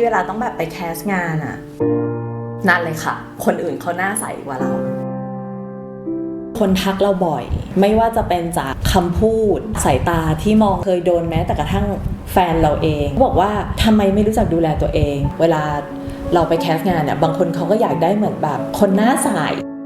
ที่เวลาต้องแบบไปแคสงานอะนั่นเลยค่ะ คนอื่นเขาหน้าใสกว่าเรา คนทักเราบ่อย ไม่ว่าจะเป็นจากคำพูดสายตาที่มองเคยโดนแม้แต่กระทั่งแฟนเราเองบอกว่าทำไมไม่รู้จักดูแลตัวเอง เวลาเราไปแคสงานเนี่ยบางคนเขาก็อยากได้เหมือนแบบคนหน้าใส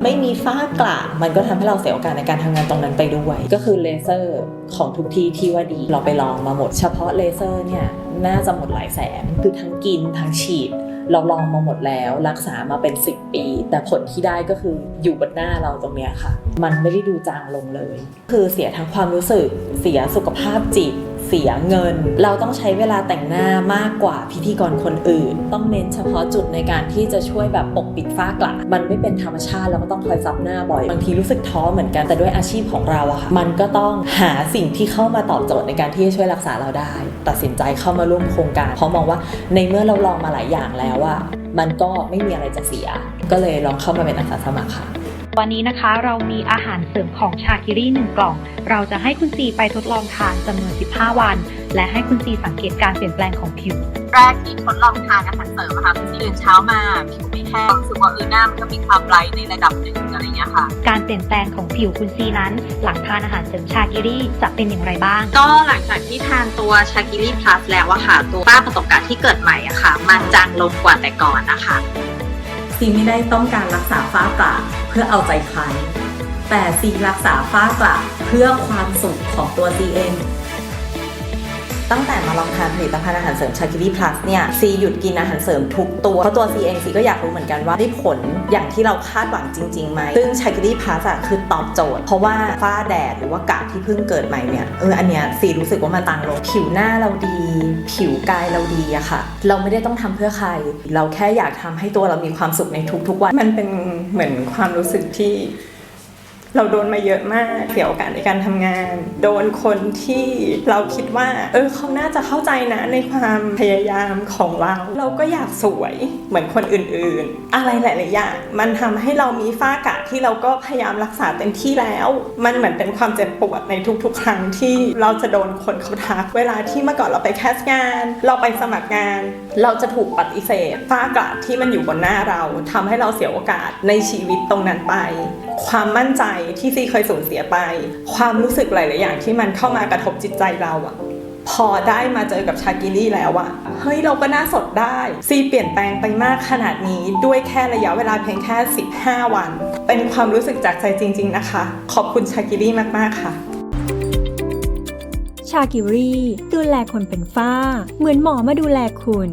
ไม่มีฝ้ากระมันก็ทำให้เราเสียโอกาสในการทำงานตรงนั้นไปด้วย ก็คือเลเซอร์ของทุกที่ที่ว่าดี เราไปลองมาหมด เฉพาะเลเซอร์เนี่ย น่าจะหมดหลายแสน คือทั้งกินทั้งฉีด เราลองมาหมดแล้ว รักษามาเป็น 10 ปี แต่ผลที่ได้ก็คืออยู่บนหน้าเราตรงเนี้ยค่ะ มันไม่ได้ดูจางลงเลย คือเสียทั้งความรู้สึก เสียสุขภาพจิต เสียเงิน เราต้องใช้เวลาแต่งหน้ามากกว่าพิธีกรคนอื่น ต้องเน้นเฉพาะจุดในการที่จะช่วยแบบปกปิดฝ้ากระมันไม่เป็นธรรมชาติเราก็ต้องคอยซับหน้าบ่อยบางทีรู้สึกท้อเหมือนกันแต่ด้วยอาชีพของเราอะค่ะมันก็ต้องหาสิ่งที่เข้ามาตอบโจทย์ในการที่จะช่วยรักษาเราได้ ตัดสินใจเข้ามาร่วมโครงการเพราะมองว่าในเมื่อเราลองมาหลายอย่างแล้วอะมันก็ไม่มีอะไรจะเสีย ก็เลยลองเข้ามาเป็นอาสาสมัครค่ะ วันนี้นะคะเรามีอาหารเสริมของชาคิรี่1กล่อง เราจะให้คุณซีไปทดลองทานจำนวน 15 วัน และให้คุณซีสังเกตการเปลี่ยนแปลงของผิว แรกที่ทดลองทานอาหารเสริมอะค่ะคือตื่นเช้ามาผิวไม่แห้งรู้สึกว่าเออหน้ามันก็มีความไบรท์ในระดับหนึ่งอะไรอย่างเงี้ยค่ะ การเปลี่ยนแปลงของผิวคุณซีนั้น หลังทานอาหารเสริมชาคิรี่จะเป็นอย่างไรบ้าง ก็หลังจากที่ทานตัวชากิลี่พลัสแล้วอะค่ะ ตัวฝ้าประสบการณ์ที่เกิดใหม่อะค่ะ มันจางลงกว่าแต่ก่อนนะคะซีไม่ได้ต้องการรักษาฝ้ากระเพื่อเอาใจใคร แต่ซีรักษาฝ้ากระเพื่อความสุขของตัวซีเอง ตั้งแต่มาลองทานผลิตภัณฑ์อาหารเสริมชาคิรีพลัสเนี่ยซีหยุดกินอาหารเสริมทุกตัวเพราะตัวซีเองซีก็อยากรู้เหมือนกันว่าได้ผลอย่างที่เราคาดหวังจริงๆไหมซึ่งชาคิรีพลัสอะคือตอบโจทย์ เพราะว่าฝ้าแดดหรือว่ากระที่เพิ่งเกิดใหม่เนี่ยเอออันเนี้ยซีรู้สึกว่ามันต่างลงผิวหน้าเราดี ผิวกายเราดีอะค่ะ เราไม่ได้ต้องทำเพื่อใคร เราแค่อยากทำให้ตัวเรามีความสุขในทุกๆวันมันเป็นเหมือนความรู้สึกที่ เราโดนมาเยอะมากเสียโอกาสในการทำงาน โดนคนที่เราคิดว่า เออเขาน่าจะเข้าใจนะในความพยายามของเรา เราก็อยากสวยเหมือนคนอื่นๆ อะไรหลายๆอย่างมันทำให้เรามีฝ้ากระที่เราก็พยายามรักษาเต็มที่แล้ว มันเหมือนเป็นความเจ็บปวดในทุกๆ ครั้งที่เราจะโดนคนเขาทัก เวลาที่เมื่อก่อนเราไปแคสงาน เราไปสมัครงาน เราจะถูกปฏิเสธฝ้ากระที่มันอยู่บนหน้าเราทำให้เราเสียโอกาสในชีวิตตรงนั้นไป ความมั่นใจที่ซีเคยสูญเสียไป ความรู้สึกหลาย ๆ อย่างที่มันเข้ามากระทบจิตใจเราอะพอได้มาเจอกับชากิลี่แล้วอะเฮ้ยเราก็น่าสดได้ ซีเปลี่ยนแปลงไปมากขนาดนี้ด้วยแค่ระยะเวลาเพียงแค่ 15 วัน เป็นความรู้สึกจากใจจริง ๆ นะคะ ขอบคุณชากิลี่มาก ๆ ค่ะชากิรีดูแลคนเป็นฝ้า เหมือนหมอมาดูแลคุณ